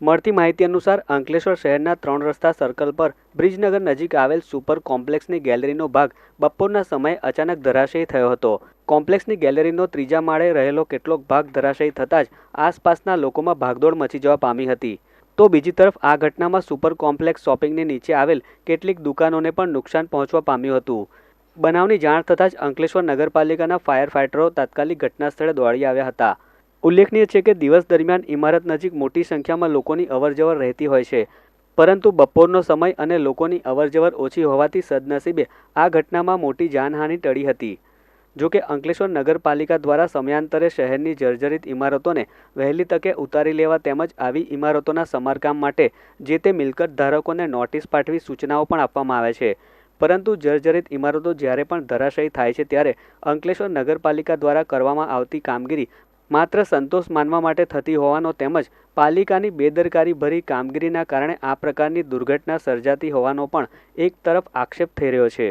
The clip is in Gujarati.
મળતી માહિતી અનુસાર અંકલેશ્વર શહેરના ત્રણ રસ્તા સર્કલ પર બ્રિજનગર નજીક આવેલ સુપર કોમ્પ્લેક્સની ગેલેરીનો ભાગ બપોરના સમયે અચાનક ધરાશયી થયો હતો. કોમ્પ્લેક્સની ગેલેરીનો ત્રીજા માળે રહેલો કેટલોક ભાગ ધરાશયી થતાં જ આસપાસના લોકોમાં ભાગદોડ મચી જવા પામી હતી. તો બીજી તરફ આ ઘટનામાં સુપર કોમ્પ્લેક્સ શોપિંગની નીચે આવેલ કેટલીક દુકાનોને પણ નુકસાન પહોંચવા પામ્યું હતું. બનાવની જાણ થતાં જ અંકલેશ્વર નગરપાલિકાના ફાયર ફાઇટરો તાત્કાલિક ઘટના સ્થળે દોડી આવ્યા હતા. ઉલ્લેખનીય છે કે દિવસ દરમિયાન ઇમારત નજીક મોટી સંખ્યામાં લોકોની અવરજવર રહેતી હોય છે. પરંતુ બપોરનો સમય અને લોકોની અવરજવર ઓછી હોવાથી સદનસીબે આ ઘટનામાં મોટી જાનહાનિ ટળી હતી. જોકે અંકલેશ્વર નગરપાલિકા દ્વારા સમયાંતરે શહેરની જર્જરિત ઇમારતોને વહેલી તકે ઉતારી લેવા તેમજ આવી ઇમારતોના સમારકામ માટે જે તે મિલકત ધારકોને નોટિસ પાઠવી સૂચનાઓ પણ આપવામાં આવે છે. પરંતુ જર્જરિત ઇમારતો જ્યારે પણ ધરાશયી થાય છે ત્યારે અંકલેશ્વર નગરપાલિકા દ્વારા કરવામાં આવતી કામગીરી માત્ર સંતોષ માનવા માટે થતી હોવાનો તેમજ પાલિકાની બેદરકારી ભરી કામગીરીના કારણે આ પ્રકારની દુર્ઘટના સર્જાતી હોવાનો પણ એક તરફ આક્ષેપ થઈ રહ્યો છે.